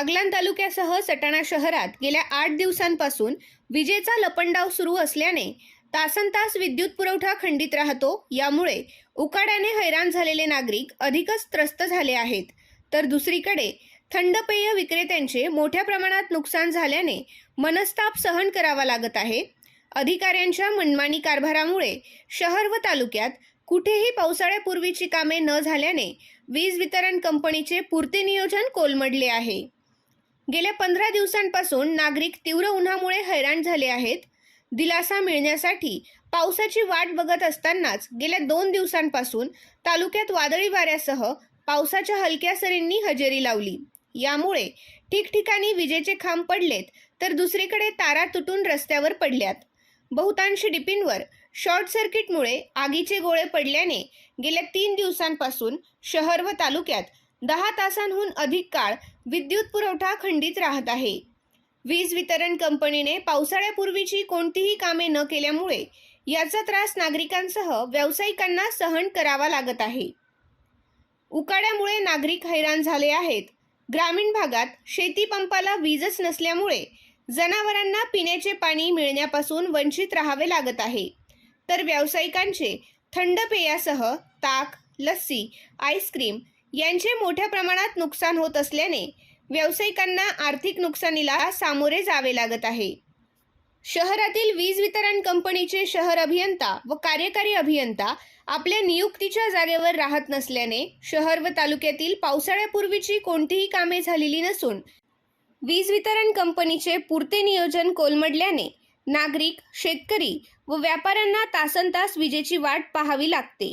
बागलाण तालुक्यासह सटाणा शहरात गेल्या आठ दिवसांपासून विजेचा लपंडाव सुरू असल्याने तासन तास विद्युत पुरवठा खंडित राहतो. यामुळे उकाड्याने हैराण झालेले नागरिक अधिकच त्रस्त झाले आहेत. तर दुसरीकडे थंड पेय विक्रेत्यांचे मोठ्या प्रमाणात नुकसान झाल्याने मनस्ताप सहन करावा लागत आहे. अधिकाऱ्यांच्या मनमानी कारभारामुळे शहर व तालुक्यात कुठेही पावसाळ्यापूर्वीची कामे न झाल्याने वीज वितरण कंपनीचे पुरते नियोजन कोलमडले आहे. गेल्या पंधरा दिवसांपासून नागरिक तीव्र उन्हामुळे हैराण झाले आहेत. दिलासा मिळण्यासाठी पावसाची वाट बघत असतानाच गेल्या दोन दिवसांपासून तालुक्यात वादळी वाऱ्यासह पावसाच्या हलक्या सरींनी हजेरी लावली. यामुळे ठिकठिकाणी विजेचे खांब पडलेत तर दुसरीकडे तारा तुटून रस्त्यावर पडल्यात. बहुतांश डिपींवर शॉर्ट सर्किटमुळे आगीचे गोळे पडल्याने गेल्या तीन दिवसांपासून शहर व तालुक्यात दहा तासांहून अधिक काळ विद्युत पुरवठा खंडित राहत आहे. वीज वितरण कंपनीने पावसाळ्यापूर्वीची कोणतीही कामे न केल्यामुळे याचा त्रास नागरिकांसह व्यावसायिकांना सहन करावा लागत आहे. उकाड्यामुळे नागरिक हैराण झाले आहेत. ग्रामीण भागात शेती पंपाला वीजच नसल्यामुळे जनावरांना पिण्याचे पाणी मिळण्यापासून वंचित राहावे लागत आहे. तर व्यावसायिकांचे थंड पेयासह ताक लस्सी आईस्क्रीम यांचे मोठ्या प्रमाणात नुकसान होत असल्याने व्यावसायिकांना आर्थिक नुकसानीला सामोरे जावे लागत आहे. शहरातील वीज वितरण कंपनीचे शहर अभियंता व कार्यकारी अभियंता आपल्या नियुक्तीच्या जागेवर राहत नसल्याने शहर व तालुक्यातील पावसाळ्यापूर्वीची कोणतीही कामे झालेली नसून वीज वितरण कंपनीचे पुरते नियोजन कोलमडल्याने नागरिक शेतकरी व व्यापाऱ्यांना तासन तास विजेची वाट पाहावी लागते.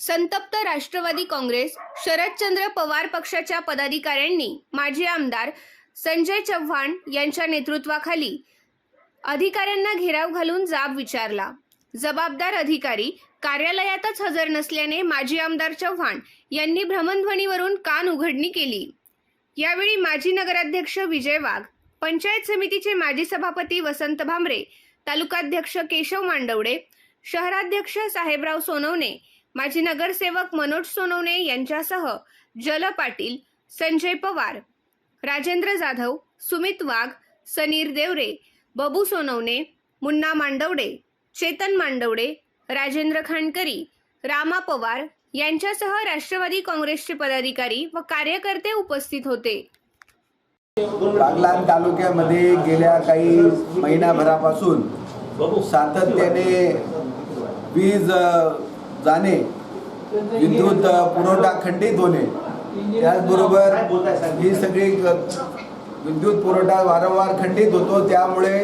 संतप्त राष्ट्रवादी काँग्रेस शरदचंद्र पवार पक्षाच्या पदाधिकाऱ्यांनी माजी आमदार संजय चव्हाण यांच्या नेतृत्वाखाली अधिकाऱ्यांना घेराव घालून जाब विचारला. जबाबदार अधिकारी कार्यालयातच हजर नसल्याने माजी आमदार चव्हाण यांनी भ्रमणध्वनीवरून कान उघडणी केली. यावेळी माजी नगराध्यक्ष विजय वाघ पंचायत समितीचे माजी सभापती वसंत भांबरे तालुकाध्यक्ष केशव मांडवडे शहराध्यक्ष साहेबराव सोनवणे माजी नगरसेवक मनोज सोनवणे यांच्यासह जल पाटील संजय पवार राजेंद्र जाधव सुमित वाघ सनीर देवरे बबू सोनवणे मुन्ना मांडवडे चेतन मांडवडे राजेंद्र खांडकरी रामा पवार यांच्यासह राष्ट्रवादी काँग्रेसचे पदाधिकारी व कार्यकर्ते उपस्थित होते. बागलाण तालुक्यामध्ये गेल्या काही महिनाभरापासून सातत्याने वीज जाणे विद्युत पुरवठा खंडित होणे. त्याचबरोबर ही सगळी विद्युत पुरवठा वारंवार खंडित होतो. त्यामुळे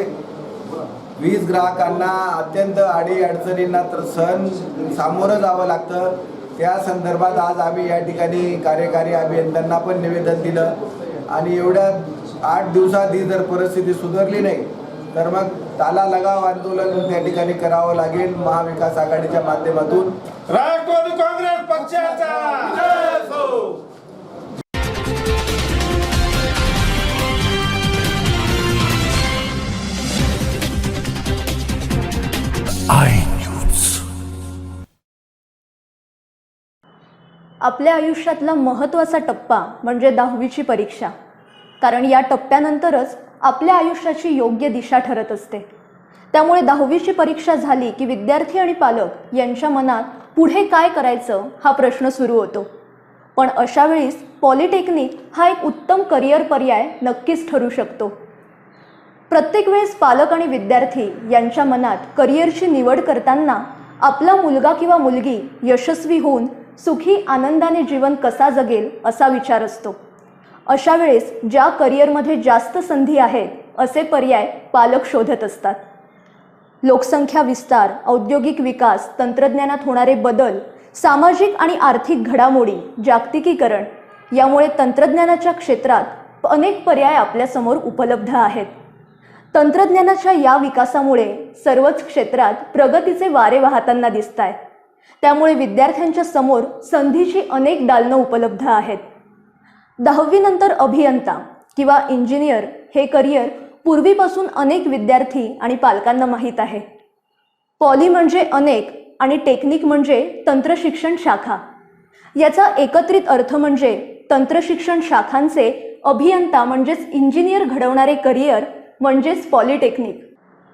वीज ग्राहकांना अत्यंत आडी अडचणींना तर सहन सामोरं जावं लागतं. त्या संदर्भात आज आम्ही या ठिकाणी कार्यकारी अभियंत्यांना पण निवेदन दिलं. आणि एवढ्या आठ दिवसात ही जर परिस्थिती सुधारली नाही तर मग ताला लगाव आंदोलन त्या ठिकाणी करावं लागेल महाविकास आघाडीच्या माध्यमातून. राष्ट्रवादी काँग्रेस पक्षाचा. आपल्या आयुष्यातला महत्त्वाचा टप्पा म्हणजे दहावीची परीक्षा. कारण या टप्प्यानंतरच आपल्या आयुष्याची योग्य दिशा ठरत असते. त्यामुळे दहावीची परीक्षा झाली की विद्यार्थी आणि पालक यांच्या मनात पुढे काय करायचं हा प्रश्न सुरू होतो. पण अशा वेळीस पॉलिटेक्निक हा एक उत्तम करिअर पर्याय नक्कीच ठरू शकतो. प्रत्येक वेळेस पालक आणि विद्यार्थी यांच्या मनात करिअरची निवड करताना आपला मुलगा किंवा मुलगी यशस्वी होऊन सुखी आनंदाने जीवन कसा जगेल असा विचार असतो. अशा वेळेस ज्या करिअरमध्ये जास्त संधी आहेत असे पर्याय पालक शोधत असतात. लोकसंख्या विस्तार औद्योगिक विकास तंत्रज्ञानात होणारे बदल सामाजिक आणि आर्थिक घडामोडी जागतिकीकरण यामुळे तंत्रज्ञानाच्या क्षेत्रात अनेक पर्याय आपल्यासमोर उपलब्ध आहेत. तंत्रज्ञानाच्या या विकासामुळे सर्वच क्षेत्रात प्रगतीचे वारे वाहताना दिसत आहेत त्यामुळे विद्यार्थ्यांच्या समोर संधीची अनेक दालनं उपलब्ध आहेत. दहावीनंतर अभियंता किंवा इंजिनियर हे करिअर पूर्वीपासून अनेक विद्यार्थी आणि पालकांना माहीत आहे. पॉली म्हणजे अनेक आणि टेक्निक म्हणजे तंत्रशिक्षण शाखा. याचा एकत्रित अर्थ म्हणजे तंत्रशिक्षण शाखांचे अभियंता म्हणजेच इंजिनियर घडवणारे करिअर म्हणजेच पॉलिटेक्निक.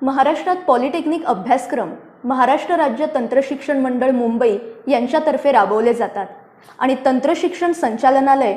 महाराष्ट्रात पॉलिटेक्निक अभ्यासक्रम महाराष्ट्र राज्य तंत्रशिक्षण मंडळ मुंबई यांच्यातर्फे राबवले जातात आणि तंत्रशिक्षण संचालनालय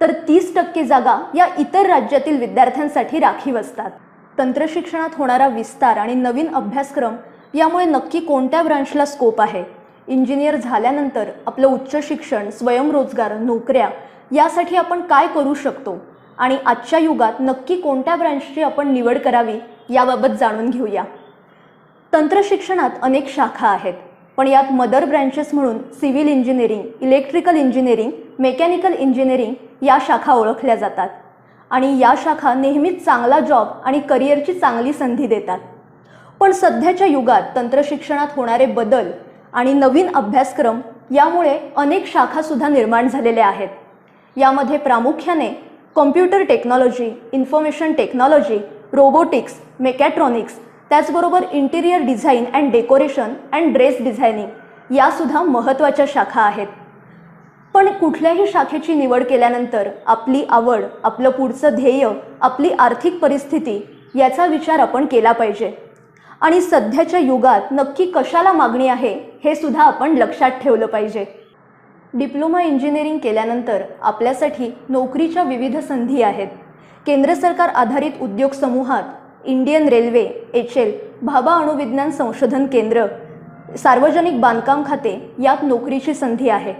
तर तीस टक्के जागा या इतर राज्यातील विद्यार्थ्यांसाठी राखीव असतात. तंत्रशिक्षणात होणारा विस्तार आणि नवीन अभ्यासक्रम यामुळे नक्की कोणत्या ब्रांचला स्कोप आहे? इंजिनियर झाल्यानंतर आपलं उच्च शिक्षण स्वयंरोजगार नोकऱ्या यासाठी आपण काय करू शकतो? आणि आजच्या युगात नक्की कोणत्या ब्रँचची आपण निवड करावी याबाबत जाणून घेऊया. तंत्रशिक्षणात अनेक शाखा आहेत. पण यात मदर ब्रँचेस म्हणून civil engineering electrical engineering mechanical engineering या शाखा ओळखल्या जातात. आणि या शाखा नेहमीच चांगला जॉब आणि करिअरची चांगली संधी देतात. पण सध्याच्या युगात तंत्रशिक्षणात होणारे बदल आणि नवीन अभ्यासक्रम यामुळे अनेक शाखासुद्धा निर्माण झालेल्या आहेत. यामध्ये प्रामुख्याने computer technology information technology robotics mechatronics त्याचबरोबर interior design and decoration and dress designing यासुद्धा महत्त्वाच्या शाखा आहेत. पण कुठल्याही शाखेची निवड केल्यानंतर आपली आवड आपलं पुढचं ध्येय आपली आर्थिक परिस्थिती याचा विचार आपण केला पाहिजे. आणि सध्याच्या युगात नक्की कशाला मागणी आहे हे सुद्धा आपण लक्षात ठेवलं पाहिजे. डिप्लोमा इंजिनिअरिंग केल्यानंतर आपल्यासाठी नोकरीच्या विविध संधी आहेत. केंद्र सरकार आधारित उद्योग समूहात Indian railway H L Bhabha अणुविज्ञान संशोधन केंद्र सार्वजनिक बांधकाम खाते यात नोकरीची संधी आहे.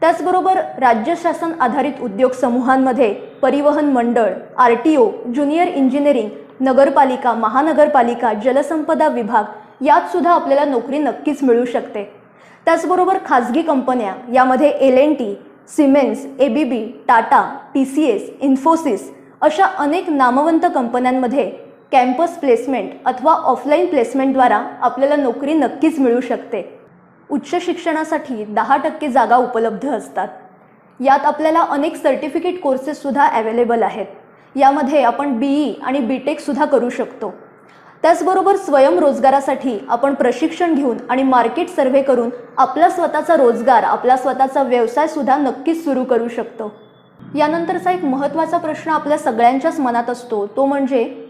त्याचबरोबर राज्य शासन आधारित उद्योग समूहांमध्ये परिवहन मंडळ R T O junior engineering नगरपालिका महानगरपालिका जलसंपदा विभाग यात सुद्धा आपल्याला नोकरी नक्कीच मिळू शकते. त्याचबरोबर खाजगी कंपन्या यामध्ये L N T Siemens A B B Tata T C S Infosys अशा अनेक नामवंत कंपन्यांमध्ये कॅम्पस प्लेसमेंट अथवा ऑफलाईन प्लेसमेंटद्वारा आपल्याला नोकरी नक्कीच मिळू शकते. उच्च शिक्षणासाठी दहा टक्के जागा उपलब्ध असतात. यात आपल्याला अनेक सर्टिफिकेट कोर्सेससुद्धा अवेलेबल आहेत. यामध्ये आपण बी ई आणि बी टेकसुद्धा करू शकतो. त्याचबरोबर स्वयंरोजगारासाठी आपण प्रशिक्षण घेऊन आणि मार्केट सर्व्हे करून आपला स्वतःचा रोजगार आपला स्वतःचा व्यवसायसुद्धा नक्कीच सुरू करू शकतो. यानंतरचा एक महत्त्वाचा प्रश्न आपल्या सगळ्यांच्याच मनात असतो तो म्हणजे